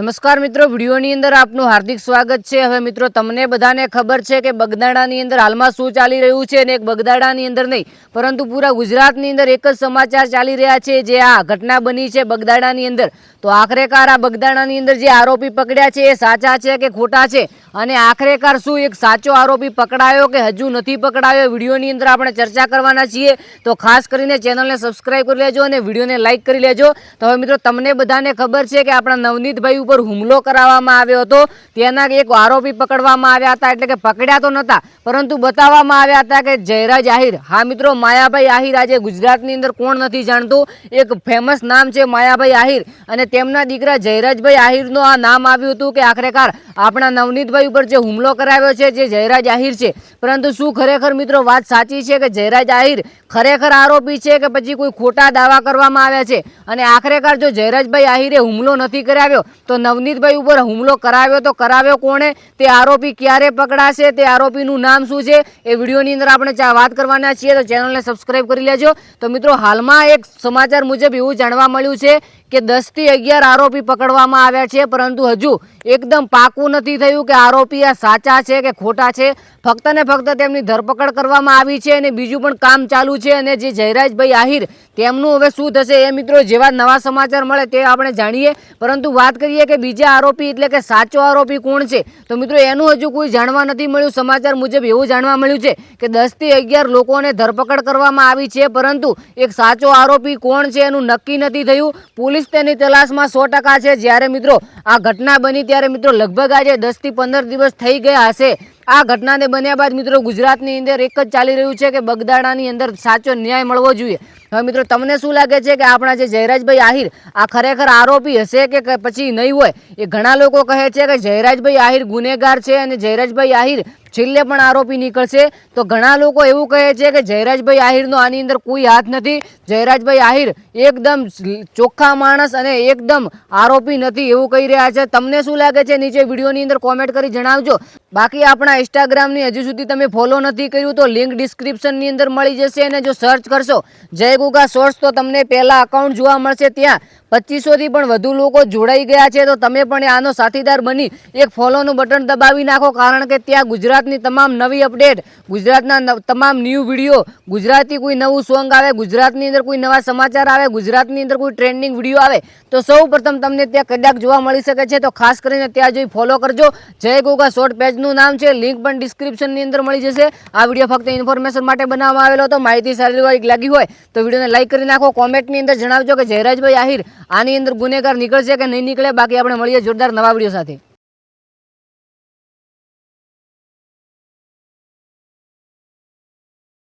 નમસ્કાર મિત્રો, વિડીયોની અંદર આપનું હાર્દિક સ્વાગત છે. હવે મિત્રો, તમને બધાને ખબર છે કે બગદાડાની અંદર હાલમાં શું ચાલી રહ્યું છે અને એક બગદાડાની અંદર નહીં, પરંતુ પૂરા ગુજરાતની અંદર એક જ સમાચાર ચાલી રહ્યા છે જે આ ઘટના બની છે બગદાડાની અંદર. તો આખરેકાર આ બગદાડાની અંદર જે આરોપી પકડ્યા છે એ સાચા છે કે ખોટા છે? અને આખરેકાર શું એક સાચો આરોપી પકડાયો કે હજુ નથી પકડાયો વિડીયોની અંદર આપણે ચર્ચા કરવાના છીએ. તો ખાસ કરીને ચેનલને સબસ્ક્રાઈબ કરી લેજો અને વિડીયોને લાઇક કરી લેજો. તો હવે મિત્રો, તમને બધાને ખબર છે કે આપણા નવનીતભાઈ ઉપર હુમલો કરાવવામાં આવ્યો હતો. તેના એક આરોપી પકડવામાં આવ્યા હતા એટલે કે પકડ્યા તો નહોતા પરંતુ બતાવવામાં આવ્યા હતા કે જયરાજ આહિર, હા મિત્રો, માયાભાઈ આહિર આજે ગુજરાતની અંદર કોણ નથી જાણતું? એક ફેમસ નામ છે માયાભાઈ આહિર અને તેમના દીકરા જયરાજભાઈ આહિરનું આ નામ આવ્યું હતું કે આખરેકાર આપણા નવનીતભાઈ ઉપર જે હુમલો કરાવ્યો છે, જે જયરાજ આહિર છે. પરંતુ શું ખરેખર મિત્રો વાત સાચી છે કે જયરાજ આહિર ખરેખર આરોપી છે કે પછી કોઈ ખોટા દાવા કરવામાં આવ્યા છે? અને આખરેકાર જો જયરાજભાઈ આહિરે હુમલો નથી કરાવ્યો તો નવનીતભાઈ ઉપર હુમલો કરાવ્યો તો કરાવ્યો કોણે? તે આરોપી ક્યારે પકડાશે? તે આરોપીનું નામ શું છે? એ વિડીયોની અંદર આપણે વાત કરવાના છીએ, તો ચેનલને સબસ્ક્રાઈબ કરી લેજો. તો મિત્રો, હાલમાં એક સમાચાર મુજબ એવું જાણવા મળ્યું છે કે દસથી અગિયાર આરોપી પકડવામાં આવ્યા છે, પરંતુ હજુ એકદમ પાકું નથી થયું કે આરોપી આ સાચા છે કે ખોટા છે. ફક્ત ને ફક્ત તેમની ધરપકડ કરવામાં આવી છે અને બીજું પણ કામ ચાલુ છે અને જે જયરાજભાઈ આહિર તેમનું હવે શું થશે એ મિત્રો જેવા નવા સમાચાર મળે તે આપણે જાણીએ. પરંતુ વાત કરીએ કે બીજા આરોપી એટલે કે સાચો આરોપી કોણ છે? તો મિત્રો એનું હજુ કોઈ જાણવા નથી મળ્યું. સમાચાર મુજબ એવું જાણવા મળ્યું છે કે દસથી અગિયાર લોકોને ધરપકડ કરવામાં આવી છે, પરંતુ એક સાચો આરોપી કોણ છે એનું નક્કી નથી થયું. પોલીસ તેની તલાશમાં સો ટકા છે. જ્યારે મિત્રો આ ઘટના બની ત્યારે મિત્રો લગભગ આજે દસથી પંદર દિવસ થઈ ગયા હશે. આ ઘટનાને બન્યા બાદ મિત્રો ગુજરાતની અંદર એક જ ચાલી રહ્યું છે કે બગદાણાની અંદર સાચો ન્યાય મળવો જોઈએ. હવે મિત્રો, તમને શું લાગે છે કે આપણા જે જયરાજભાઈ આહિર, આ ખરેખર આરોપી હશે કે પછી નહીં હોય? એ ઘણા લોકો કહે છે કે જયરાજભાઈ આહિર ગુનેગાર છે અને જયરાજભાઈ આહિર છેલ્લે પણ આરોપી નીકળશે. તો ઘણા લોકો એવું કહે છે કે જયરાજભાઈ આહિરનો આની અંદર કોઈ હાથ નથી. જયરાજભાઈ આહિર એકદમ ચોખ્ખા માણસ અને એકદમ આરોપી નથી એવું કહી રહ્યા છે. તમને શું લાગે છે? નીચે વિડીયોની અંદર કોમેન્ટ કરી જણાવજો. બાકી આપણા ઇન્સ્ટાગ્રામની હજુ સુધી તમે ફોલો નથી કર્યું તો લિંક ડિસ્ક્રિપ્શનની અંદર મળી જશે અને જો સર્ચ કરશો, જય ગુગા સોર્સ તો તમને પહેલા અકાઉન્ટ જોવા મળશે ત્યાં. પચીસોથી પણ વધુ લોકો જોડાઈ ગયા છે, તો તમે પણ આનો સાથીદાર બની. એક ફોલોનું બટન દબાવી નાખો, કારણ કે ત્યાં ગુજરાતની તમામ નવી અપડેટ ગુજરાતના તમામ ન્યૂ વીડિયો ગુજરાતી કોઈ નવું સોંગ આવે, ગુજરાતની અંદર કોઈ નવા સમાચાર આવે, ગુજરાતની અંદર કોઈ ટ્રેન્ડિંગ વીડિયો આવે, તો સૌ તમને ત્યાં કદાચ જોવા મળી શકે છે, તો ખાસ કરીને ત્યાં જોઈ ફોલો કરજો. જય ગોગા શોર્ટ પેજનું નામ છે લિંક પણ ડિસ્ક્રિપ્શનની અંદર મળી જશે. આ વીડિયો ફક્ત ઇન્ફોર્મેશન માટે બનાવવામાં આવેલો હતો, માહિતી સારી લાગી હોય, તો વિડીયોને લાઈક કરી નાખો કોમેન્ટની અંદર જણાવજો કે જયરાજભાઈ આહિર આની અંદર ગુનેગાર નીકળશે કે નહીં નીકળે, બાકી આપણે મળીએ જોરદાર નવા વીડિયો સાથે.